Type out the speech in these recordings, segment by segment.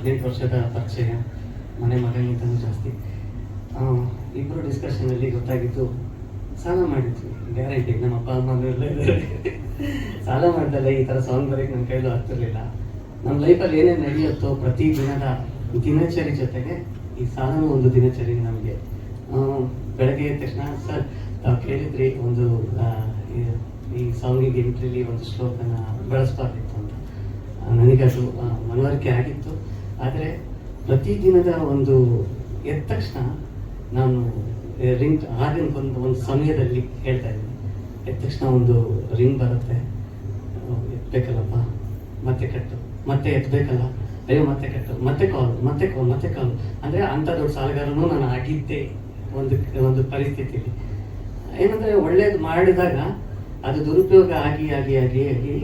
ಹದಿನೆಂಟು ವರ್ಷದ ಪರಿಚಯ ಮನೆ ಮಗನಿಗಿಂತಲೂ ಜಾಸ್ತಿ. ಇಬ್ಬರು ಡಿಸ್ಕಷನ್ ಡಿಸ್ಕಷನಲ್ಲಿ ಗೊತ್ತಾಗಿದ್ದು ಸಾಲ ಮಾಡಿದ್ವಿ ಗ್ಯಾರಂಟಿ ನಮ್ಮ ಅಪ್ಪ, ಅಮ್ಮ ಇದ್ದಾರೆ ಸಾಲ ಮಾಡ್ದಲ್ಲ ಈ ಥರ ಸಾಂಗ್ ಬರೋಕ್ಕೆ ನನ್ನ ಕೈಲೂ ಆಗ್ತಿರ್ಲಿಲ್ಲ. ನಮ್ಮ ಲೈಫಲ್ಲಿ ಏನೇನು ನಡೆಯುತ್ತೋ ಪ್ರತಿ ದಿನದ ದಿನಚರಿ ಜೊತೆಗೆ ಈ ಸಾಲನೂ ಒಂದು ದಿನಚರಿ ನಮಗೆ. ಬೆಳಗ್ಗೆ ಎದ್ದ ತಕ್ಷಣ, ಸರ್, ತಾವು ಕೇಳಿದ್ರಿ, ಒಂದು ಈ- ಸಾಂಗಿಗೆ ಎಂಟ್ರಿಲಿ ಒಂದು ಶ್ಲೋಕನ ಬಳಸಬಾರ್ದಿತ್ತು ಅಂತ. ನನಗೆ ಅದು ಮನವರಿಕೆ ಆಗಿತ್ತು. ಆದರೆ ಪ್ರತಿದಿನದ ಒಂದು ಎದ್ದ ತಕ್ಷಣ ನಾನು ರಿಂಗ್ ಆಗಿನ ಒಂದು ಒಂದು ಸಮಯದಲ್ಲಿ ಹೇಳ್ತಾ ಇದ್ದೀನಿ. ಎದ್ದ ತಕ್ಷಣ ಒಂದು ರಿಂಗ್ ಬರುತ್ತೆ. ಎತ್ತಬೇಕಲ್ಲಪ್ಪ ಮತ್ತೆ ಕಟ್ಟು. ಮತ್ತೆ ಎತ್ತಬೇಕಲ್ಲ ಅಯ್ಯೋ, ಮತ್ತೆ ಕಟ್ಟು. ಮತ್ತೆ ಕಾಲ್ ಮತ್ತೆ ಕಾಲ್ ಮತ್ತೆ ಕಾಲ್ ಅಂದರೆ ಅಂಥ ದೊಡ್ಡ ಸಾಲಗಾರನು ನಾನು ಆಗಿದ್ದೆ ಒಂದು ಒಂದು ಪರಿಸ್ಥಿತಿಯಲ್ಲಿ. ಏನಂದರೆ ಒಳ್ಳೇದು ಮಾಡಿದಾಗ ಅದು ದುರುಪಯೋಗ ಆಗಿ ಆಗಿ ಆಗಿ ಆಗಿ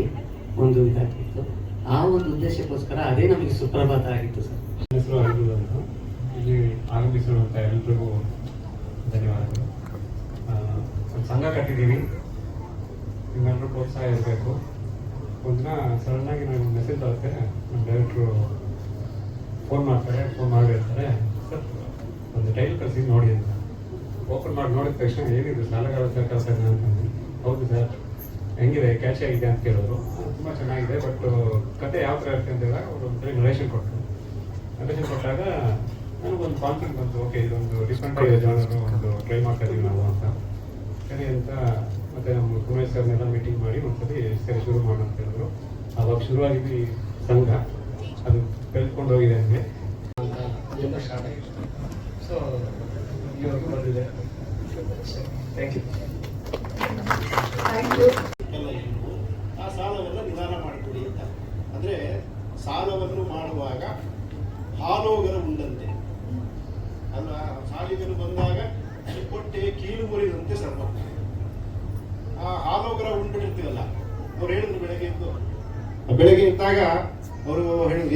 ಒಂದು ಇದಾಗಿತ್ತು ಆ ಒಂದು ಉದ್ದೇಶಕ್ಕೋಸ್ಕರ ಅದೇ ನಮಗೆ ಸುಪ್ರಭಾತ ಆಗಿತ್ತು ಸರ್. ಹೆಸರು ಅಂತ. ಇಲ್ಲಿ ಆಗಮಿಸಿರುವಂಥ ಎಲ್ರಿಗೂ ಧನ್ಯವಾದಗಳು. ಸಂಘ ಕಟ್ಟಿದ್ದೀವಿ. ನಿಮ್ಮೆಲ್ಲರೂ ಪ್ರೋತ್ಸಾಹ ಇರಬೇಕು. ಒಂದಿನ ಸಡನ್ನಾಗಿ ನಾನು ಮೆಸೇಜ್ ಬರುತ್ತೆ. ನಮ್ಮ ಡೈರೆಕ್ಟ್ರು ಫೋನ್ ಮಾಡ್ತಾರೆ ಫೋನ್ ಮಾಡಿರ್ತಾರೆ ಸರ್, ಒಂದು ಟೈಲ್ ಕಳಿಸಿ ನೋಡಿ ಅಂತ. ಓಪನ್ ಮಾಡಿ ನೋಡಿದ ತಕ್ಷಣ ಏನಿದೆ ಸಾಲಗಾರ ಸರ್ ಸಂಘ ಅಂತಂದು ಹೌದು ಸರ್ ಹೆಂಗಿದೆ ಕ್ಯಾಚ್ ಆಗಿದೆ ಅಂತ ಕೇಳಿದ್ರು. ತುಂಬ ಚೆನ್ನಾಗಿದೆ ಬಟ್ ಕತೆ ಯಾವ ಥರ ಇರುತ್ತೆ ಅಂತ ಹೇಳಿದಾಗ ಅವರು ಒಂದು ನರೇಷನ್ ಕೊಟ್ಟರು ನರೇಷನ್ ಕೊಟ್ಟಾಗ ನನಗೊಂದು ಕಾನ್ಫಿಡೆನ್ಸ್ ಬಂತು ಓಕೆ ಇದೊಂದು ಡಿಫ್ರೆಂಟ್ ಆಗಿದೆ ಜನರು ಒಂದು ಟ್ರೈ ಮಾಡ್ತಾ ಇದೀವಿ ನಾವು ಅಂತ. ಸರಿ ಅಂತ ಮತ್ತೆ ನಮ್ಮ ಕುಮೇಶ್ ಸರ್ನೆಲ್ಲ ಮೀಟಿಂಗ್ ಮಾಡಿ ಒಂದ್ಸತಿ ಸರಿ ಶುರು ಮಾಡೋಣ ಅಂತ ಹೇಳಿದ್ರು. ಅವಾಗ ಶುರುವಾಗಿದ್ದು ಆಗಿದ್ವಿ ಸಂಘ. ಅದು ಕಲ್ತ್ಕೊಂಡು ಹೋಗಿದೆ ನನಗೆ ಅಂತ ಸ್ಟಾರ್ಟ್ ಸೊ ಇವಾಗ ಬಂದಿದೆ. ಥ್ಯಾಂಕ್ ಯು ಎಲ್ಲ ಇಟ್ಟು ಆ ಸಾಲವನ್ನು ನಿಧಾನ ಮಾಡಿಕೊಡಿ ಅಂತ ಅಂದ್ರೆ ಸಾಲವನ್ನು ಮಾಡುವಾಗ ಹಾಲೋಗರು ಉಂಡಂತೆ ಅಲ್ಲ ಸಾಲಿಗರು ಬಂದಾಗ ಚಿಕ್ಕೊಟ್ಟೆ ಕೀಲು ಮುರಿದಂತೆ ಸರ್ವ ಆ ಹಾಲೋಗರ ಉಂಡ್ಬಿಟ್ಟಿರ್ತೀವಲ್ಲ, ಅವ್ರು ಹೇಳಿದ್ರು ಬೆಳಗ್ಗೆ ಎದ್ದು. ಬೆಳಗ್ಗೆ ಇದ್ದಾಗ ಅವರು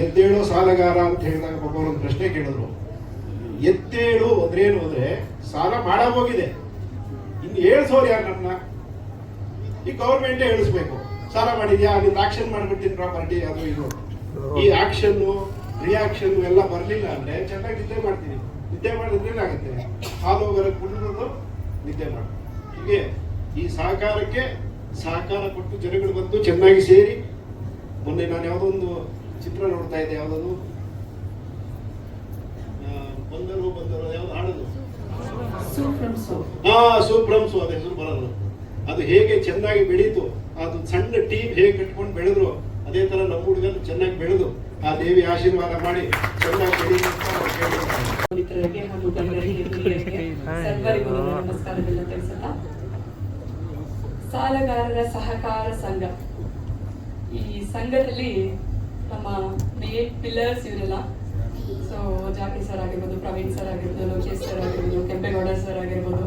ಎದ್ದೇಳೋ ಸಾಲಗಾರ ಅಂತ ಹೇಳಿದಾಗ ಪಾಪ ಒಂದು ಪ್ರಶ್ನೆ ಕೇಳಿದ್ರು. ಎತ್ತೇಳು ಅಂದ್ರೆ ಏನು ಅಂದ್ರೆ ಸಾಲ ಮಾಡೋಗಿದೆ ಇನ್ನು ಹೇಳ್ಸೋರು ಯಾರು ಈ ಗೌರ್ಮೆಂಟೇ ಹೇಳಿಸ್ಬೇಕು. ಸಾಲ ಮಾಡಿದ್ಯಾ? ನಿಮ್ದು ಆಕ್ಷನ್ ಮಾಡ್ಬಿಟ್ಟಿನ ಪ್ರಾಪರ್ಟಿ ಅದು ಇದು. ಈ ಆಕ್ಷನ್ ರಿಯಾಕ್ಷನ್ ಎಲ್ಲ ಬರಲಿಲ್ಲ ಅಂದ್ರೆ ಚೆನ್ನಾಗಿ ನಿದ್ದೆ ಮಾಡ್ತೀನಿ. ನಿದ್ದೆ ಮಾಡಿದ್ರೆ ಏನಾಗುತ್ತೆ? ಹಾಲು ಹೋಗರ ಕುಡಿದು ನಿದ್ದೆ ಮಾಡಿ ಹೀಗೆ ಈ ಸಹಕಾರಕ್ಕೆ ಸಹಕಾರ ಕೊಟ್ಟು ಜನಗಳು ಬಂದು ಚೆನ್ನಾಗಿ ಸೇರಿ ಮೊನ್ನೆ ನಾನು ಯಾವುದೋ ಒಂದು ಚಿತ್ರ ನೋಡ್ತಾ ಇದ್ದೆ ಯಾವುದದು? ಆ, ಬಂದರು ಬಂದರು ಯಾವ್ದು ಹಾಡೋದು? ಹಾ ಸೂಪ್ರಮ್ಸು ಅದ ಹೆಸರು ಬರೋದು ಅದು ಹೇಗೆ ಚೆನ್ನಾಗಿ ಬೆಳೀತು ಅದು ಸಣ್ಣ ಟೀಮ್ ಹೇಗೆ ಕಟ್ಕೊಂಡು ಬೆಳೆದ್ರು ಅದೇ ತರ ನಮ್ಮ ಹುಡುಗನ ಚೆನ್ನಾಗಿ ಬೆಳೆದು ಆ ದೇವಿ ಆಶೀರ್ವಾದ ಮಾಡಿ ಚೆನ್ನಾಗಿ ನಮಸ್ಕಾರಗಳನ್ನ ತಿಳಿಸುತ್ತಾ ಸಾಲಗಾರರ ಸಹಕಾರ ಸಂಘ. ಈ ಸಂಘದಲ್ಲಿ ನಮ್ಮ ಮೇನ್ ಪಿಲ್ಲರ್ಸ್ ಇವರೆಲ್ಲ ಸೊ ಜಾಕಿ ಸರ್ ಆಗಿರ್ಬೋದು ಪ್ರವೀಣ್ ಸರ್ ಆಗಿರ್ಬೋದು ಲೋಕೇಶ್ ಸರ್ ಆಗಿರ್ಬೋದು ಕೆಂಪೇಗೌಡ ಸರ್ ಆಗಿರ್ಬೋದು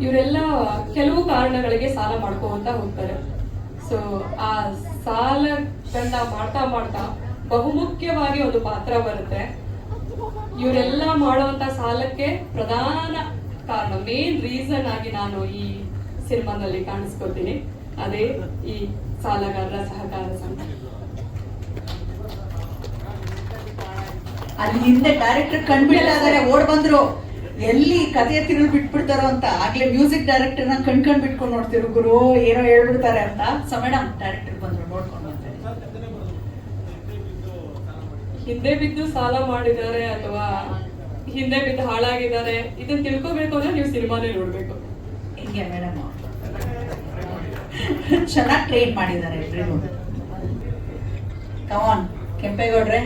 ಇವರೆಲ್ಲ ಕೆಲವು ಕಾರಣಗಳಿಗೆ ಸಾಲ ಮಾಡ್ಕೋತ ಹೋಗ್ತಾರೆ. ಸೊ ಆ ಸಾಲಗಳನ್ನ ಮಾಡ್ತಾ ಮಾಡ್ತಾ ಬಹುಮುಖ್ಯವಾಗಿ ಒಂದು ಪಾತ್ರ ಬರುತ್ತೆ. ಇವರೆಲ್ಲ ಮಾಡುವಂತ ಸಾಲಕ್ಕೆ ಪ್ರಧಾನ ಕಾರಣ ಮೇನ್ ರೀಸನ್ ಆಗಿ ನಾನು ಈ ಸಿನಿಮಾದಲ್ಲಿ ಕಾಣಿಸ್ಕೊತೀನಿ ಅದೇ ಈ ಸಾಲಗಾರರ ಸಹಕಾರ ಸಂಘ. ಅಲ್ಲಿ ಹಿಂದೆ ಡೈರೆಕ್ಟರ್ ಕಣ್ಬಿಡಲಾದರೆ ಓಡ್ ಬಂದ್ರು. ಎಲ್ಲಿ ಕಥೆಯ ತಿರುಳು ಬಿಟ್ಬಿಡ್ತಾರೋ ಅಂತ ಆಗ್ಲೇ ಮ್ಯೂಸಿಕ್ ಡೈರೆಕ್ಟರ್ನ ಕಣ್ಕಂಡ್ ಬಿಟ್ಕೊಂಡು ನೋಡ್ತಿರು ಗುರು ಏನೋ ಹೇಳ್ಬಿಡ್ತಾರೆ ಅಂತ. ಸೊ ಮೇಡಮ್ ಡೈರೆಕ್ಟರ್ ಬಂದ್ರು ನೋಡ್ಕೊಂಡು ಹಿಂದೆ ಬಿದ್ದು ಸಾಲ ಮಾಡಿದ್ದಾರೆ ಅಥವಾ ಹಿಂದೆ ಬಿದ್ದು ಹಾಳಾಗಿದ್ದಾರೆ ಇದನ್ನ ತಿಳ್ಕೊಬೇಕು ಅಂದ್ರೆ ನೀವು ಸಿನಿಮಾನೇ ನೋಡ್ಬೇಕು. ಹಿಂಗೆ ಮೇಡಮ್ ಚೆನ್ನಾಗಿ ಟ್ರೈನ್ ಮಾಡಿದ್ದಾರೆ ಎಲ್ರಿಗೂ. ಕಮಾನ್ ಕೆಂಪೇಗೌಡ್ರೆ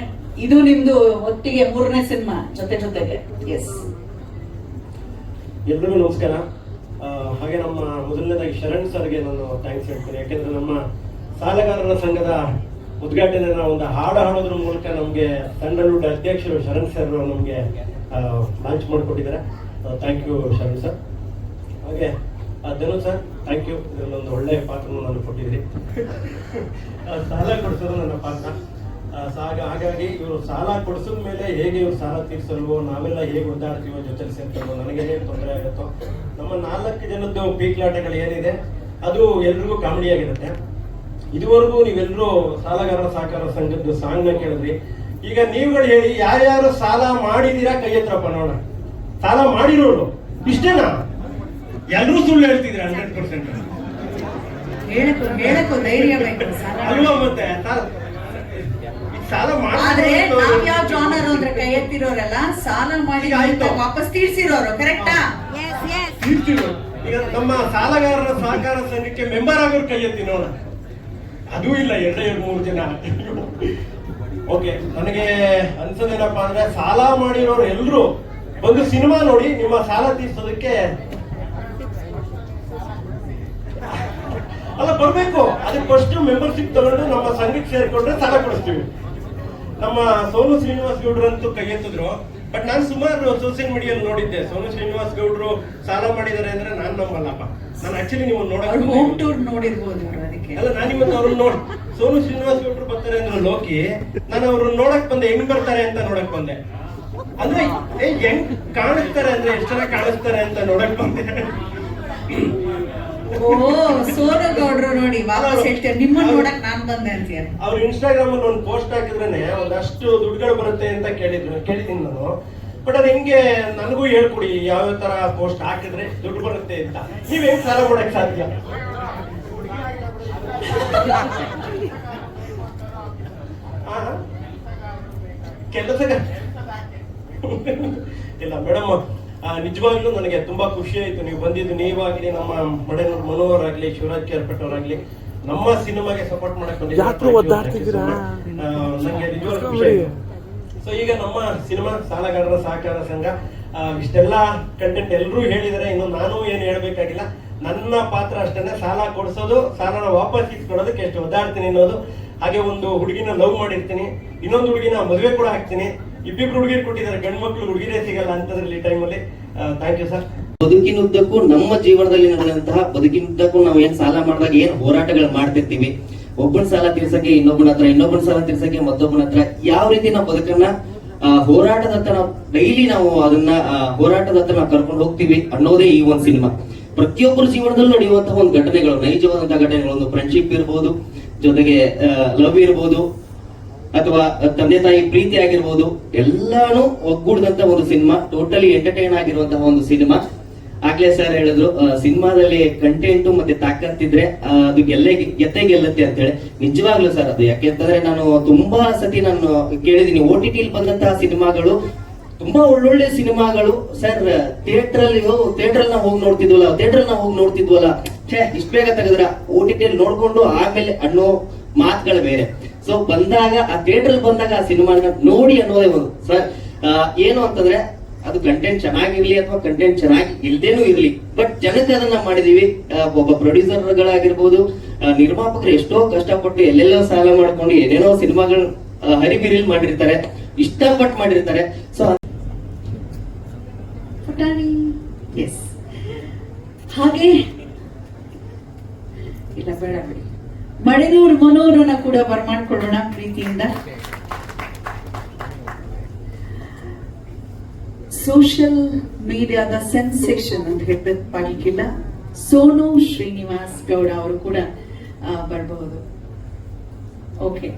ಇದು ನಿಮ್ದು ಒಟ್ಟಿಗೆ ಮೂರನೇ ಸಿನಿಮಾ ಜೊತೆ ಜೊತೆಗೆ. ಎಸ್ ಎಲ್ರಿಗೂ ನಮಸ್ಕಾರ. ಹಾಗೆ ನಮ್ಮ ಮೊದಲನೇದಾಗಿ ಶರಣ್ ಸರ್ಗೆ ನಾನು ಥ್ಯಾಂಕ್ಸ್ ಹೇಳ್ತೀನಿ. ಯಾಕೆಂದ್ರೆ ನಮ್ಮ ಸಾಲಗಾರರ ಸಂಘದ ಉದ್ಘಾಟನೆನ ಒಂದು ಹಾಡು ಹಾಡೋದ್ರ ಮೂಲಕ ನಮಗೆ ಸ್ಯಾಂಡಲ್ವುಡ್ ಅಧ್ಯಕ್ಷರು ಶರಣ್ ಸರ್ ನಮಗೆ ಲಾಂಚ್ ಮಾಡಿಕೊಟ್ಟಿದ್ದಾರೆ. Thank you Sharan sir. ಹಾಗೆ ಧನು ಸರ್ ಥ್ಯಾಂಕ್ ಯು ಇದರಲ್ಲೊಂದು ಒಳ್ಳೆಯ ಪಾತ್ರವನ್ನು ನಾನು ಕೊಟ್ಟಿದ್ದೀರಿ ಆ, ಸಾಲ ಕೊಡಿಸೋದು ನನ್ನ ಪಾತ್ರ. ಹಾಗಾಗಿ ಇವರು ಸಾಲ ಕೊಡಿಸಿದ ಮೇಲೆ ಹೇಗೆ ಇವರು ಸಾಲ ತೀರಿಸಲ್ವೋ ನಾವೆಲ್ಲ ಹೇಗೆ ಒದ್ದಾಡ್ತೀವೋ ಜೊತೆಲಿ ಸೇರ್ತಲ್ವೋ ನನಗೆ ಹೇಗೆ ತೊಂದರೆ ಆಗುತ್ತೋ ನಮ್ಮ ನಾಲ್ಕು ಜನದ್ದು ಪೀಕ್ಲಾಟಗಳು ಏನಿದೆ ಅದು ಎಲ್ರಿಗೂ ಕಾಮಿಡಿ ಆಗಿರುತ್ತೆ. ಇದುವರೆಗೂ ನೀವೆಲ್ಲರೂ ಸಾಲಗಾರರ ಸಹಕಾರ ಸಂಘದ ಸಾಂಗ್ನ ಕೇಳಿದ್ರಿ. ಈಗ ನೀವುಗಳು ಹೇಳಿ ಯಾರ್ಯಾರು ಸಾಲ ಮಾಡಿದೀರಾ ಕೈ ಹತ್ರಪ್ಪ ನೋಡ ಸಾಲ ಮಾಡಿರೋರು ಇಷ್ಟೇನಾ? ಎಲ್ಲರೂ ಸುಳ್ಳು ಹೇಳ್ತಿದ್ರಿ ಹಂಡ್ರೆಡ್ ಪರ್ಸೆಂಟ್? ಅಲ್ವಾ ಮತ್ತೆ ಸಾಲ ಈಗ ಸಾಲ ಆದ್ರೆ ನಾವ್ ಮಾಡಿ ಯಾವ ಜಾನರ್ ಅಂದ್ರೆ ಕೈ ಎತ್ತಿರೋರೆಲ್ಲ ಸಾಲ ಮಾಡಿ ಈಗ ಆಯ್ತು. ವಾಪಸ್ ತೀರ್ಸಿರೋರು ಕರೆಕ್ಟಾ. ಈಗ ನಮ್ಮ ಸಾಲಗಾರರ ಸಹಕಾರ ಸಂಘಕ್ಕೆ ಮೆಂಬರ್ ಆಗೋರು ಕೈ ಎತ್ತಿ ನೋಡ. ಅದೂ ಇಲ್ಲ ಎರಡು ಎರಡು ಮೂರು ಜನ. ಓಕೆ ನನಗೆ ಅನ್ಸೋದೇನಪ್ಪ ಅಂದ್ರೆ ಸಾಲ ಮಾಡಿರೋರು ಎಲ್ರು ಒಂದು ಸಿನಿಮಾ ನೋಡಿ ನಿಮ್ಮ ಸಾಲ ತೀರ್ಸೋದಕ್ಕೆ ಅಲ್ಲ ಬರ್ಬೇಕು. ಅದಕ್ಕೆ ಫಸ್ಟ್ ಮೆಂಬರ್ಶಿಪ್ ತಗೊಂಡು ನಮ್ಮ ಸಂಘಕ್ಕೆ ಸೇರ್ಕೊಂಡ್ರೆ ಸಾಲ ಕೊಡಿಸ್ತೀವಿ. ನಮ್ಮ ಸೋನು ಶ್ರೀನಿವಾಸ್ ಗೌಡ್ರಂತೂ ಕೈ ಎತ್ತಿದ್ರು. ಬಟ್ ನಾನು ಸುಮಾರು ಸೋಷಿಯಲ್ ಮೀಡಿಯಲ್ಲಿ ನೋಡಿದ್ದೆ. ಸೋನು ಶ್ರೀನಿವಾಸ್ ಗೌಡ್ರು ಸಾಲ ಮಾಡಿದ್ದಾರೆ ಅಂದ್ರೆ ನಾನು ನಂಬಲ್ಲಪ್ಪ. ನಾನು ಆಕ್ಚುಲಿ ನೀವು ನೋಡೋದು ನೋಡಕ್ ಹೋಮ್ ಟೂರ್ ನೋಡಿರ್ಬೋದು ಅದಕ್ಕೆ. ಅಲ್ಲ ನಾನು ಇವತ್ತು ಅವ್ರನ್ನ ನೋಡ್ ಸೋನು ಶ್ರೀನಿವಾಸ್ ಗೌಡ್ರು ಬರ್ತಾರೆ ಅಂದ್ರೆ ಲೋಕಿ ನಾನು ಅವ್ರನ್ನ ನೋಡಕ್ ಬಂದೆ. ಹೆಂಗ್ ಬರ್ತಾರೆ ಅಂತ ನೋಡಕ್ ಬಂದೆ. ಅಂದ್ರೆ ಏ, ಹೆಂಗ್ ಕಾಣಿಸ್ತಾರೆ ಅಂದ್ರೆ ಎಷ್ಟು ಜನ ಕಾಣಿಸ್ತಾರೆ ಅಂತ ನೋಡಕ್ ಬಂದೆ. ಓ ಸೋನಗೌಡ್ರು ನೋಡಿ ವಾಪಸ್ ಹೇಳ್ತಾರೆ ನಿಮ್ಮನ್ನ ನೋಡಕ್ ನಾನ್ ಬಂದೆ ಅಂತೀಯ ಅವ್ರು ಇನ್ಸ್ಟಾಗ್ರಾಮ್ ಅಲ್ಲಿ ಒಂದು ಪೋಸ್ಟ್ ಹಾಕಿದ್ರೇನೆ ಒಂದಷ್ಟು ದುಡ್ಡುಗಳು ಬರುತ್ತೆ ಅಂತ ಕೇಳಿದ್ರು ಕೇಳಿದೀನಿ ನಾನು. ಬಟ್ ಅದ್ ಹೆಂಗೆ ನನಗೂ ಹೇಳ್ಕೊಡಿ ಯಾವ ತರ ಪೋಸ್ಟ್ ಹಾಕಿದ್ರೆ ದುಡ್ಡು ಬರುತ್ತೆ ಅಂತ. ನೀವ್ ಹೆಂಗ್ ಸಾಲ ಕೊಡಕ್ ಸಾಧ್ಯ? ಕೆಲಸ ಇಲ್ಲ ಮೇಡಮ್ ನಿಜವಾಗ್ಲೂ ನನಗೆ ತುಂಬಾ ಖುಷಿ ಆಯ್ತು. ನೀವು ಬಂದಿದ್ದು ನೀವಾಗ್ಲಿ ನಮ್ಮ ಮಡೆನೂರ್ ಮನೋಹರ್ ಆಗ್ಲಿ ಶಿವರಾಜ್ ಕೇರ್ಪಟ್ ಅವರಾಗ್ಲಿ ನಮ್ಮ ಸಿನಿಮಾಗೆ ಸಪೋರ್ಟ್ ಮಾಡಕ್ಕೆ ಯಾಕ್ರು ಒದ್ದಾಡ್ತಿದ್ದೀರಾ? ನಂಗೆ ನಿಜವಾಗ್ಲೂ ಖುಷಿ ಆಯ್ತು. ಸೊ ಈಗ ನಮ್ಮ ಸಿನಿಮಾ ಸಾಲಗಾರರ ಸಹಕಾರ ಸಂಘ ಇಷ್ಟೆಲ್ಲ ಕಂಟೆಂಟ್ ಎಲ್ಲರೂ ಹೇಳಿದರೆ ಇನ್ನು ನಾನು ಏನು ಹೇಳಬೇಕಾಗಿಲ್ಲ. ನನ್ನ ಪಾತ್ರ ಅಷ್ಟನ್ನೇ ಸಾಲ ಕೊಡಿಸೋದು ಸಾಲನ ವಾಪಸ್ ಇಸ್ಕೊಡೋದಕ್ಕೆ ಎಷ್ಟು ಒದ್ದಾಡ್ತೀನಿ ಅನ್ನೋದು. ಹಾಗೆ ಒಂದು ಹುಡುಗಿನ ಲವ್ ಮಾಡಿರ್ತೀನಿ. ಇನ್ನೊಂದು ಹುಡುಗಿನ ಮದುವೆ ಕೂಡ ಆಗ್ತೀನಿ ಇಬ್ಬಿಬ್ರು ಹುಡುಗಿರು ಕೊಟ್ಟಿದ್ದಾರೆ. ಗಂಡು ಮಕ್ಳು ಹುಡುಗಿರೇ ಸಿಗಲ್ಲ ಅಂತದ್ರಲ್ಲಿ ಟೈಮಲ್ಲಿ ಥ್ಯಾಂಕ್ ಯು ಸರ್ ಬದುಕಿನುದ್ದಕ್ಕೂ ನಮ್ಮ ಜೀವನದಲ್ಲಿ ನಡೆದಂತಹ ಬದುಕಿನುದ್ದಕ್ಕೂ ನಾವು ಏನ್ ಸಾಲ ಮಾಡಿದಾಗ ಏನ್ ಹೋರಾಟಗಳು ಮಾಡ್ತಿರ್ತೀವಿ. ಒಬ್ಬನ ಸಾಲ ತೀರ್ಸಕ್ಕೆ ಇನ್ನೊಬ್ಬನ ಹತ್ರ, ಇನ್ನೊಬ್ಬನ ಸಾಲ ತೀರ್ಸಕ್ಕೆ ಮತ್ತೊಬ್ಬನ ಹತ್ರ ಯಾವ ರೀತಿ ನಾವು ಬದುಕನ್ನ ಹೋರಾಟದ ಹೋರಾಟದತ್ತ ನಾವು ಡೈಲಿ ನಾವು ಅದನ್ನ ಹೋರಾಟದ ಹೋರಾಟದತ್ತ ನಾವು ಕರ್ಕೊಂಡು ಹೋಗ್ತೀವಿ ಅನ್ನೋದೇ ಈ ಒಂದು ಸಿನಿಮಾ. ಪ್ರತಿಯೊಬ್ಬರ ಜೀವನದಲ್ಲೂ ನಡೆಯುವಂತಹ ಒಂದು ಘಟನೆಗಳು, ನೈಜವಾದಂತಹ ಘಟನೆಗಳು, ಒಂದು ಫ್ರೆಂಡ್ಶಿಪ್ ಇರ್ಬೋದು, ಜೊತೆಗೆ ಲವ್ ಇರ್ಬೋದು ಅಥವಾ ತಂದೆ ತಾಯಿ ಪ್ರೀತಿ ಆಗಿರ್ಬೋದು ಎಲ್ಲಾನು ಒಗ್ಗೂಡಿದಂತ ಒಂದು ಸಿನಿಮಾ ಟೋಟಲಿ ಎಂಟರ್ಟೈನ್ ಆಗಿರುವಂತಹ ಒಂದು ಸಿನಿಮಾ. ಆಗ್ಲೇ ಸರ್ ಹೇಳಿದ್ರು ಸಿನಿಮಾದಲ್ಲಿ ಕಂಟೆಂಟ್ ಮತ್ತೆ ತಾಕತ್ತಿದ್ರೆ ಅದು ಗೆಲ್ಲೆ, ಗೆದ್ದೇ ಗೆಲ್ಲತ್ತೆ ಅಂತ ಹೇಳಿ ನಿಜವಾಗ್ಲೂ ಸರ್ ಅದು. ಯಾಕೆಂತಂದ್ರೆ ನಾನು ತುಂಬಾ ಸತಿ ನಾನು ಕೇಳಿದೀನಿ ಓ ಟಿ ಬಂದಂತಹ ಸಿನಿಮಾಗಳು, ತುಂಬಾ ಒಳ್ಳೊಳ್ಳೆ ಸಿನಿಮಾಗಳು. ಸರ್ ಥಿಯೇಟರ್ ಅಲ್ಲಿ ಥಿಯೇಟರ್ ನಾವು ಹೋಗಿ ನೋಡ್ತಿದ್ವಲ್ಲ ಥಿಯೇಟರ್ನ ಹೋಗಿ ನೋಡ್ತಿದ್ವಲ್ಲ. ಛೇ, ಇಷ್ಟ ಬೇಗ ತೆಗೆದ್ರ? ಓ ಟಿ ಟಿಯಲ್ಲಿ ನೋಡ್ಕೊಂಡು ಆಮೇಲೆ ಅನ್ನೋ ಮಾತುಗಳು ಬೇರೆ. ಸೊ ಬಂದಾಗ ಆ ಥಿಯೇಟರ್ ಬಂದಾಗ ಆ ಸಿನಿಮಾನ ನೋಡಿ ಅನ್ನೋದೇ ಒಂದು. ಸರ್ ಏನು ಅಂತಂದ್ರೆ ಅದು ಕಂಟೆಂಟ್ ಚೆನ್ನಾಗಿರ್ಲಿ ಅಥವಾ ಕಂಟೆಂಟ್ ಚೆನ್ನಾಗಿ ಇಲ್ದೇನೂ ಇರ್ಲಿ. ಬಟ್ ಜನಕ್ಕೆ ಅದನ್ನ ಮಾಡಿದೀವಿ. ಒಬ್ಬ ಪ್ರೊಡ್ಯೂಸರ್ಗಳಾಗಿರ್ಬೋದು ನಿರ್ಮಾಪಕರು ಎಷ್ಟೋ ಕಷ್ಟಪಟ್ಟು ಎಲ್ಲೆಲ್ಲೋ ಸಾಲ ಮಾಡ್ಕೊಂಡು ಏನೇನೋ ಸಿನಿಮಾಗಳು ಹರಿಬಿರಿಲ್ ಮಾಡಿರ್ತಾರೆ. ಇಷ್ಟಪಟ್ಟು ಮಾಡಿರ್ತಾರೆ. ಸೊ ಹಾಗೆ. ಇಲ್ಲ ಬೇಡ ಬಿಡಿ. ಮಳೆನೂರು ಮನೋರನ್ನ ಕೂಡ ಬರ್ಮಾಡ್ಕೊಳ್ಳೋಣ ಪ್ರೀತಿಯಿಂದ. ಸೋಷಿಯಲ್ ಮೀಡಿಯಾದ ಸೆನ್ಸೇಷನ್ ಅಂತ ಹೇಳಬೇಕಾಗಿಲ್ಲ ಸೋನು ಶ್ರೀನಿವಾಸ್ ಗೌಡ ಅವರು ಕೂಡ ಬರಬಹುದು ಓಕೆ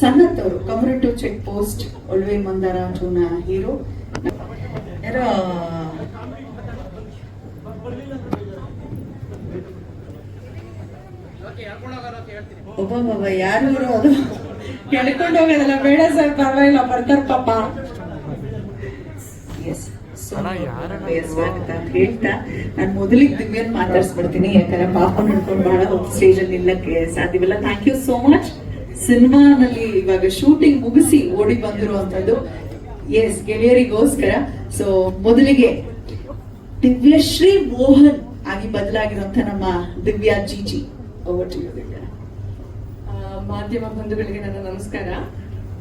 ಸನ್ನತ್ ಅವರು ಟು ಚೆಕ್ ಪೋಸ್ಟ್, ಒಳ್ವೆ ಮಂದಾರ ಟೂನ ಹೀರೋ. ಯಾರೋ ಒಬ್ಬೊಬ್ಬ ಯಾರು ಅದು ಕೇಳಿಕೊಂಡು ಹೋಗೋದಲ್ಲ ಬೇಡ ಸರ್ ಪರವಾಗಿಲ್ಲ ಬರ್ತಾರ ಪಾಪ. ಎಸ್ ಸ್ವಾಗತ ಅಂತ ಹೇಳ್ತಾ ನಾನು ಮೊದಲಿಗೆ ದಿವ್ಯನ್ ಮಾತಾಡ್ಸ್ಬಿಡ್ತೀನಿ ಯಾಕಂದ್ರೆ ಪಾಪ ನಡ್ಕೊಂಡು ಬಹಳ ಹೊತ್ತು ಸ್ಟೇಜ್ ಅಲ್ಲಿ ನಿಲ್ಲಕ್ಕೆ ಸಾಧ್ಯವಿಲ್ಲ. ಥ್ಯಾಂಕ್ ಯು ಸೋ ಮಚ್ ಸಿನಿಮಾನಲ್ಲಿ ಇವಾಗ ಶೂಟಿಂಗ್ ಮುಗಿಸಿ ಓಡಿ ಬಂದಿರುವಂತದ್ದು ಎಸ್ ಗೆಳೆಯರಿಗೋಸ್ಕರ. ಸೊ ಮೊದಲಿಗೆ ದಿವ್ಯಶ್ರೀ ಮೋಹನ್ ಆಗಿ ಬದಲಾಗಿರುವಂತ ನಮ್ಮ ದಿವ್ಯಾ ಜಿಜಿ ಓವರ್ ಟು ಯು ದಿವ್ಯಾ. ಮಾಧ್ಯಮ ಬಂಧುಗಳಿಗೆ ನನ್ನ ನಮಸ್ಕಾರ.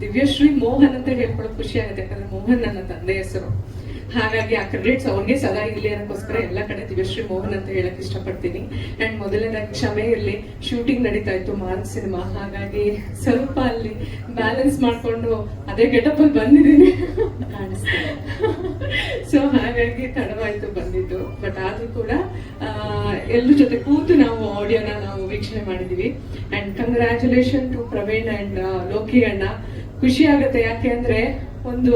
ದಿವ್ಯಶ್ರೀ ಮೋಹನ್ ಅಂತ ಹೇಳ್ಕೊಳ್ಳೋದು ಖುಷಿ ಆಗುತ್ತೆ ಯಾಕಂದ್ರೆ ಮೋಹನ್ ನನ್ನ ತಂದೆ ಹೆಸರು. ಹಾಗಾಗಿ ಆ ಕ್ರೆಡಿಟ್ಸ್ ಅವ್ರಿಗೆ ಸದಾ ಇರ್ಲಿ ಅನ್ನೋಕ್ಕೋಸ್ಕರ ಎಲ್ಲ ಕಡೆ ದಿವ್ಯಶ್ರೀ ಮೋಹನ್ ಅಂತ ಹೇಳಕ್ ಇಷ್ಟಪಡ್ತೀನಿ. ಅಂಡ್ ಮೊದಲನೇದಾಗಿ ಕ್ಷಮೆ ಇರ್ಲಿ ಶೂಟಿಂಗ್ ನಡೀತಾ ಇತ್ತು ಮಾನ್ ಸಿನಿಮಾ ಹಾಗಾಗಿ ಸ್ವಲ್ಪ ಅಲ್ಲಿ ಬ್ಯಾಲೆನ್ಸ್ ಮಾಡ್ಕೊಂಡು ಅದೇ ಗೆಟಪ್ ಅಲ್ಲಿ ಬಂದಿದ್ದೀನಿ. ಸೊ ಹಾಗಾಗಿ ತಡವಾಯ್ತು ಬಂದಿದ್ದು. ಬಟ್ ಆದ್ರೂ ಕೂಡ ಎಲ್ಲರ ಜೊತೆ ಕೂತು ನಾವು ಆಡಿಯೋನ ನಾವು ವೀಕ್ಷಣೆ ಮಾಡಿದೀವಿ. And congratulation to Praveen and Loki ಅಣ್ಣ. ಖುಷಿ ಆಗುತ್ತೆ ಯಾಕೆ ಅಂದ್ರೆ ಒಂದು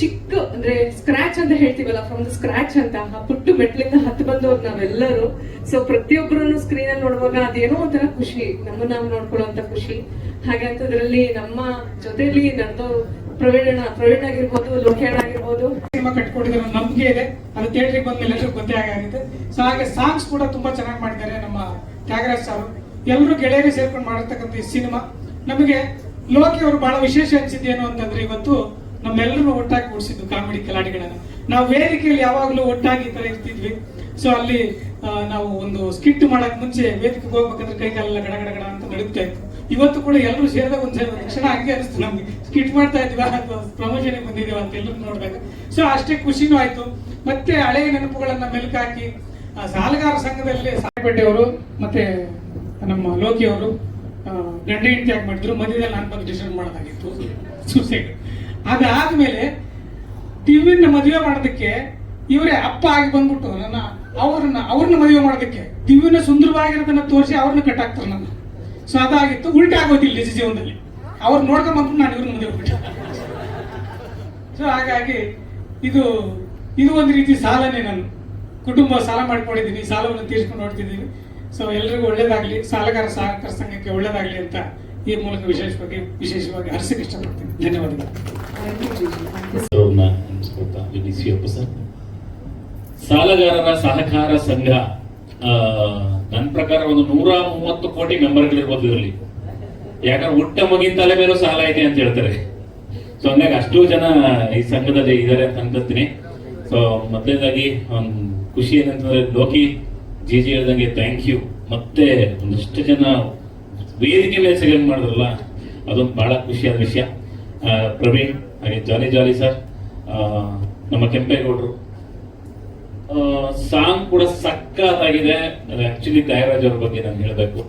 ಚಿಕ್ಕ ಅಂದ್ರೆ ಸ್ಕ್ರಾಚ್ ಅಂತ ಹೇಳ್ತೀವಲ್ಲ ಫ್ರಮ್ ದ ಸ್ಕ್ರಾಚ್ ಅಂತ, ಆ ಪುಟ್ಟು ಮೆಟ್ಲಿಂದ ಹತ್ತು ಬಂದವ್ರು ನಾವೆಲ್ಲರೂ. ಸೊ ಪ್ರತಿಯೊಬ್ಬರನ್ನು ಸ್ಕ್ರೀನ್ ಅಲ್ಲಿ ನೋಡುವಾಗ ಅದೇನೋ ಒಂಥರ ಖುಷಿ, ನಮ್ಮನ್ನ ನಾವು ನೋಡ್ಕೊಳ್ಳುವಂತ ಖುಷಿ. ಹಾಗೆ ಅಂತದ್ರಲ್ಲಿ ನಮ್ಮ ಜೊತೆಲಿ ನಡೆದವರು ಪ್ರವೀಣ ಪ್ರವೀಣ್ ಆಗಿರ್ಬೋದು ಲೋಕೇಣ್ ಆಗಿರ್ಬೋದು. ಸಿನಿಮಾ ಕಟ್ಕೊಟ್ಟಿದ್ದಾರೆ ನಂಬಿಕೆ ಇದೆ. ಅದು ಥಿಯೇಟ್ರಿಗೆ ಬಂದ ಎಲ್ಲರಿಗೂ ಗೊತ್ತೇ ಆಗುತ್ತೆ ಸೊ ಹಾಗೆ ಸಾಂಗ್ಸ್ ಕೂಡ ತುಂಬಾ ಚೆನ್ನಾಗಿ ಮಾಡಿದ್ದಾರೆ ನಮ್ಮ ತ್ಯಾಗರಾಜ್ ಸರ್. ಎಲ್ಲರೂ ಗೆಳೆಯರೇ ಸೇರ್ಕೊಂಡು ಮಾಡಿರ್ತಕ್ಕಂಥ ಈ ಸಿನಿಮಾ. ನಮಗೆ ಲೋಕಿ ಅವರು ಬಹಳ ವಿಶೇಷ ಅನ್ಸಿದ್ದು ಏನು ಅಂತಂದ್ರೆ ಇವತ್ತು ನಮ್ಮೆಲ್ಲರೂ ಒಟ್ಟಾಗಿ ಕೂಡಿಸಿದ್ದು ಕಾಮಿಡಿ ಕಲಾಡಿಗಳನ್ನ ನಾವು ವೇದಿಕೆಯಲ್ಲಿ ಯಾವಾಗಲೂ ಒಟ್ಟಾಗಿ ಈ ತರ ಇರ್ತಿದ್ವಿ. ಸೊ ಅಲ್ಲಿ ನಾವು ಒಂದು ಸ್ಕಿಟ್ ಮಾಡಕ್ ಮುಂಚೆ ವೇದಿಕೆಗೆ ಹೋಗ್ಬೇಕಂದ್ರೆ ಕೈ ಗಡಗಡಗಡ ಗಡ ಗಡ ಗಡ ಅಂತ ನಡೀತಾ ಇತ್ತು. ಇವತ್ತು ಕೂಡ ಎಲ್ಲರೂ ಸೇರಿದಾಗ ಒಂದ್ ತಕ್ಷಣ ಹಂಗೆ ಅನಿಸ್ತು ನಮ್ಗೆ. ಸ್ಕಿಟ್ ಮಾಡ್ತಾ ಇದೀವ ಅಥವಾ ಪ್ರಮೋಷನ್ ಬಂದಿದೀವ ಅಂತ ಎಲ್ಲರೂ ನೋಡ್ಬೇಕು. ಸೊ ಅಷ್ಟೇ ಖುಷಿನೂ ಆಯ್ತು. ಮತ್ತೆ ಹಳೆಯ ನೆನಪುಗಳನ್ನ ಮೆಲುಕಾಕಿ ಸಾಲಗಾರ ಸಂಘದಲ್ಲಿ ಸಾಯಿಪೇಟೆ ಅವರು ಮತ್ತೆ ನಮ್ಮ ಲೋಕಿ ಅವರು ಗಂಡ ಹೆಂಡತಿ ಮಾಡಿದ್ರು? ಮಧ್ಯದಲ್ಲಿ ನಾನು ಬಂದು ಡಿಸೈಡ್ ಮಾಡೋದಾಗಿತ್ತು. ಸೂಸೈಡ್ ಅದಾದ್ಮೇಲೆ ಟಿವಿನ ಮದುವೆ ಮಾಡೋದಕ್ಕೆ ಇವರೇ ಅಪ್ಪ ಆಗಿ ಬಂದ್ಬಿಟ್ಟು ನನ್ನ, ಅವ್ರನ್ನ ಅವ್ರನ್ನ ಮದುವೆ ಮಾಡೋದಕ್ಕೆ. ದಿವ್ಯನ ಸುಂದರವಾಗಿರೋದನ್ನ ತೋರಿಸಿ ಅವ್ರನ್ನ ಕಟ್ಟಾಕ್ತಾರೆ ನನ್ನ. ಸೊ ಅದಾಗಿತ್ತು. ಉಲ್ಟೆ ಆಗೋದಿಲ್ಲ ನಿಜ ಜೀವನದಲ್ಲಿ ಅವ್ರು ಬಂದ್ಬಿಟ್ಟು ನಾನು ಇವ್ರ ಮುಂದೆ ಹೋಗ್ಬಿಟ್ಟೆ. ಸೊ ಹಾಗಾಗಿ ಇದು ಇದು ಒಂದು ರೀತಿ ಸಾಲನೇ ನಾನು. ಕುಟುಂಬ ಸಾಲ ಮಾಡ್ಕೊಂಡಿದ್ದೀನಿ, ಸಾಲವನ್ನು ತೀರ್ಸ್ಕೊಂಡು ನೋಡ್ತಿದ್ದೀನಿ. ಸೊ ಎಲ್ರಿಗೂ ಒಳ್ಳೇದಾಗಲಿ, ಸಾಲಗಾರ ಸಹಕಾರ ಸಂಘಕ್ಕೆ ಒಳ್ಳೇದಾಗಲಿ ಅಂತ ಈ ಮೂಲಕ ವಿಶೇಷವಾಗಿ ವಿಶೇಷವಾಗಿ ಹರ್ಸಕ್ಕೆ ಇಷ್ಟಪಡ್ತೀನಿ. ಧನ್ಯವಾದಗಳು. ಸಾಲಗಾರರ ಸಹಕಾರ ಸಂಘ ನನ್ನ ಪ್ರಕಾರ ಒಂದು ನೂರ ಮೂವತ್ತು ಕೋಟಿ ಮೆಂಬರ್ಗಳಿರ್ಬೋದು ಇದರಲ್ಲಿ. ಯಾಕಂದ್ರೆ ಹುಟ್ಟ ಮಗಿನ ತಲೆ ಮೇಲೂ ಸಾಲ ಇದೆ ಅಂತ ಹೇಳ್ತಾರೆ. ಸೊ ಹಂಗಾಗಿ ಅಷ್ಟು ಜನ ಈ ಸಂಘದಲ್ಲಿ ಇದ್ದಾರೆ ಅಂತ ಅನ್ಕೋತೀನಿ ಸೊ ಮೊದಲನೇದಾಗಿ ಖುಷಿ ಏನಂತಂದ್ರೆ ಲೋಕಿ ಜಿ ಜಿ ಹೇಳ್ದಂಗೆ ಥ್ಯಾಂಕ್ ಯು ಮತ್ತೆ ಒಂದಷ್ಟು ಜನ ವೇದಿಕೆ ಮೇಲೆ ಸೆಲೆಕ್ಟ್ ಮಾಡಿದ್ರಲ್ಲ ಅದೊಂದು ಬಹಳ ಖುಷಿಯಾದ ವಿಷಯ. ಪ್ರವೀಣ್, ಹಾಗೆ ಜಾಲಿ ಜಾಲಿ ಸರ್ ನಮ್ಮ ಕೆಂಪೇಗೌಡರು. ಸಾಂಗ್ ಕೂಡ ಸಕ್ಕತ್ತಾಗಿದೆ ಆಕ್ಚುಲಿ ತ್ಯಾಗರಾಜ್ ಅವ್ರ ಬಗ್ಗೆ ನಾನು ಹೇಳಬೇಕು.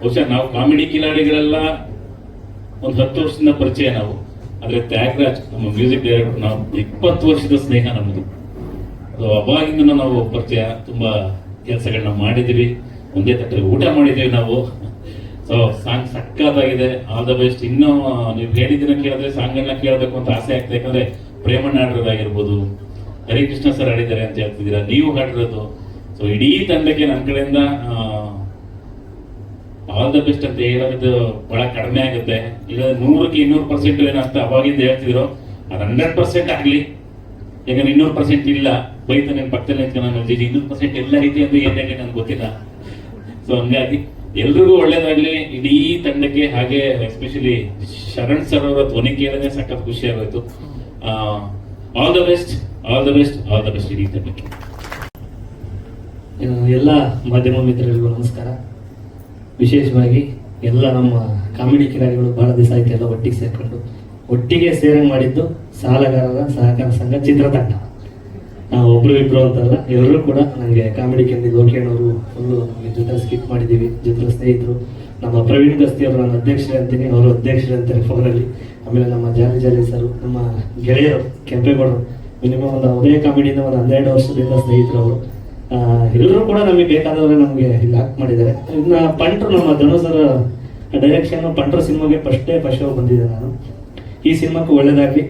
ಬಹುಶಃ ನಾವು ಕಾಮಿಡಿ ಕಿಲಾಡಿಗಳೆಲ್ಲ ಒಂದು ಹತ್ತು ವರ್ಷದಿಂದ ಪರಿಚಯ ನಾವು. ಆದ್ರೆ ತ್ಯಾಗರಾಜ್ ನಮ್ಮ ಮ್ಯೂಸಿಕ್ ಡೈರೆಕ್ಟರ್, ನಾವು ಇಪ್ಪತ್ತು ವರ್ಷದ ಸ್ನೇಹ ನಮ್ಮದು ಅದು ಅವಾಗಿಂದ ನಾವು ಪರಿಚಯ, ತುಂಬಾ ಕೆಲಸಗಳನ್ನ ಮಾಡಿದ್ವಿ. ಒಂದೇ ತಟ್ಟೆ ಊಟ ಮಾಡಿದ್ದೀವಿ ನಾವು. ಸೊ ಸಾಂಗ್ ಸಕ್ಕತ್ತಾಗಿದೆ ಆಲ್ ದ ಬೆಸ್ಟ್ ಇನ್ನೂ ನೀವು ಹೇಳಿದ್ದನ್ನ ಕೇಳಿದ್ರೆ ಸಾಂಗ್ಗಳನ್ನ ಕೇಳಬೇಕು ಅಂತ ಆಸೆ ಆಗ್ತದೆ ಯಾಕಂದ್ರೆ ಪ್ರೇಮಣ್ಣ ಹಾಡಿರೋದಾಗಿರ್ಬೋದು ಹರಿಕೃಷ್ಣ ಸರ್ ಹಾಡಿದ್ದಾರೆ ಅಂತ ಹೇಳ್ತಿದ್ದೀರಾ? ನೀವು ಹಾಡಿರೋದು ಸೊ ಇಡೀ ತಂಡಕ್ಕೆ ನನ್ನ ಕಡೆಯಿಂದ ಆಲ್ ದ ಬೆಸ್ಟ್ ಅಂತ ಹೇಳೋದು ಬಹಳ ಕಡಿಮೆ ಆಗುತ್ತೆ. ಈಗ ನೂರಕ್ಕೆ ಇನ್ನೂರು ಪರ್ಸೆಂಟ್ ಏನಂತ ಅವಾಗಿಂದ ಹೇಳ್ತಿದ್ರು. ಅದು ಹಂಡ್ರೆಡ್ ಪರ್ಸೆಂಟ್ ಆಗಲಿ. ಯಾಕಂದ್ರೆ ಇನ್ನೂರು ಪರ್ಸೆಂಟ್ ಇಲ್ಲ. ಬೈತ ನಿನ್ ಪಕ್ಕದಲ್ಲಿ ನಾನು ಇನ್ನೂರು ಪರ್ಸೆಂಟ್ ಎಲ್ಲ ರೀತಿ ಅಂತ ಏನು ನನ್ಗೆ ಗೊತ್ತಿಲ್ಲ. ಸೊ ಹಂಗಾಗಿ ಎಲ್ರಿಗೂ ಒಳ್ಳೇದಾಗ್ಲಿ. ಇಡೀ ತಂಡಕ್ಕೆ ಹಾಗೆ ಎಸ್ಪೆಷಲಿ ಶರಣ್ ಸರ್ ಅವರ ಧ್ವನಿ ಕೇಳದೆ ಸಖತ್ ಖುಷಿ ಆಗೋಯ್ತು. All the best all the best all the best ಇಡೀ ತಂಡಕ್ಕೆ ಎಲ್ಲ ಮಾಧ್ಯಮ ಮಿತ್ರರಿಗೂ ನಮಸ್ಕಾರ. ವಿಶೇಷವಾಗಿ ಎಲ್ಲ ನಮ್ಮ ಕಾಮಿಡಿ ಕಿರಾಯಿಗಳು ಬಹಳ ದಿವಸ ಆಯ್ತು ಎಲ್ಲ ಒಟ್ಟಿಗೆ ಸೇರ್ಕೊಂಡು, ಒಟ್ಟಿಗೆ ಸೇರಂಗ್ ಮಾಡಿದ್ದು ಸಾಲಗಾರರ ಸಹಕಾರ ಸಂಘ ಚಿತ್ರತಂಡ. ಒಬ್ರು ಇಬ್ರು ಅಂತಲ್ಲ, ಎಲ್ಲರೂ ಕೂಡ ನನಗೆ ಕಾಮಿಡಿ ಕೆಂದಿ ಅನ್ನೋರು ಫುಲ್ಲು ನಮಗೆ ಜೊತೆ ಸ್ಕಿಪ್ ಮಾಡಿದ್ದೀವಿ ಜೊತೆ ಸ್ನೇಹಿತರು. ನಮ್ಮ ಪ್ರವೀಣ್ ದಸ್ತಿ ಅವರು ನನ್ನ ಅಧ್ಯಕ್ಷರೇ ಅಂತೀನಿ, ಅವರು ಅಧ್ಯಕ್ಷರೇ ಅಂತಾರೆ ಫೋನಲ್ಲಿ ಆಮೇಲೆ ನಮ್ಮ ಜಾಲಿ ಜಾಲಿ ಸರ್, ನಮ್ಮ ಗೆಳೆಯರು, ಕೆಂಪೇಗೌಡರು. ಮಿನಿಮಮ್ ಒಂದು ಉದಯ ಕಾಮಿಡಿಯಿಂದ ಒಂದು ಹನ್ನೆರಡು ವರ್ಷದಿಂದ ಸ್ನೇಹಿತರು ಅವರು. ಎಲ್ಲರೂ ಕೂಡ ನಮಗೆ ಬೇಕಾದವರು ನಮಗೆ ಇಲ್ಲಿ ಹಾಕ್ ಮಾಡಿದ್ದಾರೆ. ಇನ್ನು ಪಂಟ್ರು, ನಮ್ಮ ಧನು ಸರ್ ಡೈರೆಕ್ಷನ್ ಪಂಟ್ರು ಸಿನಿಮಾಗೆ ಫಸ್ಟೇ ಫಸ್ಟ್ ಬಂದಿದ್ದೆ ನಾನು. ಈ ಸಿನಿಮಾಕ್ಕೂ ಒಳ್ಳೆಯದಾಗಲಿ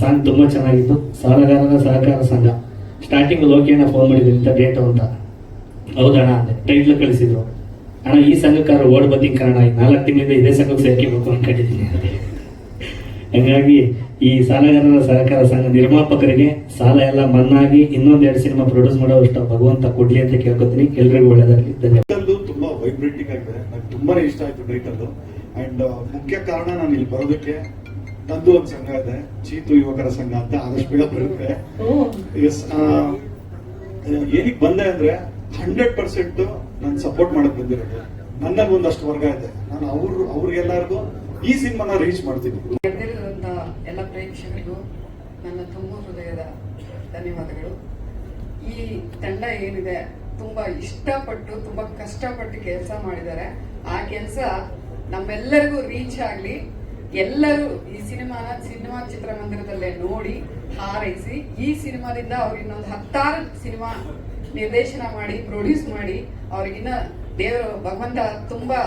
ಸಾಂಗ್ ತುಂಬಾ ಚೆನ್ನಾಗಿತ್ತು. ಸಾಲಗಾರರ ಸಹಕಾರ ಸಂಘ. ಸ್ಟಾರ್ಟಿಂಗ್ ಲೋಕಿಯನ್ನ ಫೋನ್ ಮಾಡಿದ್ರು, ಇಂಥ ಡೇಟ್ ಅಂತ. ಹೌದಣ್ಣ ಅಂದೆ ಟೈಟ್ಲ್ ಕಳಿಸಿದ್ರು. ಅಣ್ಣ ಈ ಸಂಘಕ್ಕಾರ ಓಡ್ ಬದ್ದಿಂಗ್ ಕಾರಣ ನಾಲ್ಕು ತಿಂಗಳಿಂದ ಇದೇ ಸಂಘಕ್ಕೆ ಸೇರ್ಕೋಬೇಕು ಅನ್ಕೊಂಡಿದ್ದೀನಿ ಹಂಗಾಗಿ ಈ ಸಾಲಗಾರರ ಸಹಕಾರ ಸಂಘ ನಿರ್ಮಾಪಕರಿಗೆ ಸಾಲ ಎಲ್ಲ ಮನ್ನಾಗಿ ಇನ್ನೊಂದೆರಡು ಸಿನಿಮಾ ಪ್ರೊಡ್ಯೂಸ್ ಮಾಡೋಷ್ಟು ಭಗವಂತ ಕೊಡ್ಲಿ ಅಂತ ಕೇಳ್ಕೊತೀನಿ. ಎಲ್ರಿಗೂ ಒಳ್ಳೇದಾಗಲಿ ಧನ್ಯವಾದ. ತುಂಬಾ ವೈಬ್ರೇಟಿಂಗ್ ಆಗಿದೆ. ನಂಗೆ ತುಂಬಾನೇ ಇಷ್ಟ ಆಯ್ತು ಟೈಟಲ್ ಅಂಡ್ ಮುಖ್ಯ ಕಾರಣ ನಾನು ಇಲ್ಲಿ ಬರೋದಕ್ಕೆ ನಂದು ಒಂದು ಸಂಘ ಇದೆ. ಚೀತು ಯುವಕರ ಸಂಘ ಅಂತ ಆದಷ್ಟು ಬೇಗ ಬರುತ್ತೆ. ಎಸ್ ಏನಕ್ಕೆ ಬಂದೆ ಅಂದ್ರೆ ಹಂಡ್ರೆಡ್ ಪರ್ಸೆಂಟ್ ನಾನು ಸಪೋರ್ಟ್ ಮಾಡಕ್ ಬಂದಿರೋದು. ನನ್ನಲ್ಲಿ ಒಂದಷ್ಟು ವರ್ಗ ಇದೆ. ನಾನು ಅವ್ರು, ಅವ್ರಿಗೆಲ್ಲರಿಗೂ ಈ ಸಿನಿಮಾನ ರೀಚ್ ಮಾಡ್ತೀನಿ. ಎಲ್ಲ ಪ್ರೇಕ್ಷಕರಿಗೂ ನನ್ನ ತುಂಬ ಹೃದಯದ ಧನ್ಯವಾದಗಳು. ಈ ತಂಡ ಏನಿದೆ, ತುಂಬಾ ಇಷ್ಟಪಟ್ಟು, ತುಂಬಾ ಕಷ್ಟಪಟ್ಟು ಕೆಲಸ ಮಾಡಿದ್ದಾರೆ. ಆ ಕೆಲಸ ನಮ್ಮೆಲ್ಲರಿಗೂ ರೀಚ್ ಆಗ್ಲಿ. ಎಲ್ಲರೂ ಈ ಸಿನಿಮಾನ, ಸಿನಿಮಾ ಚಿತ್ರಮಂದಿರದಲ್ಲೇ ನೋಡಿ ಹಾರೈಸಿ, ಈ ಸಿನಿಮಾದಿಂದ ಅವ್ರು ಇನ್ನೊಂದು ಹತ್ತಾರು ಸಿನಿಮಾ ನಿರ್ದೇಶನ ಮಾಡಿ ಪ್ರೊಡ್ಯೂಸ್ ಮಾಡಿ, ಅವ್ರಿಗಿನ್ನ ದೇವರು, ಭಗವಂತ ತುಂಬಾ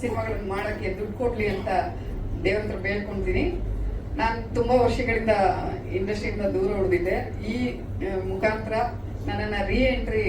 ಸಿನಿಮಾಗಳನ್ನ ಮಾಡೋಕ್ಕೆ ದುಡ್ಡು ಕೊಡ್ಲಿ ಅಂತ ದೇವ್ರ ಹತ್ರ ನಾನು ತುಂಬಾ ವರ್ಷಗಳಿಂದ ಇಂಡಸ್ಟ್ರಿಯಿಂದ ದೂರ ಉಳಿದಿದ್ದೆ. ಈ ಮುಖಾಂತರ ನನ್ನನ್ನು ರೀ ಎಂಟ್ರಿ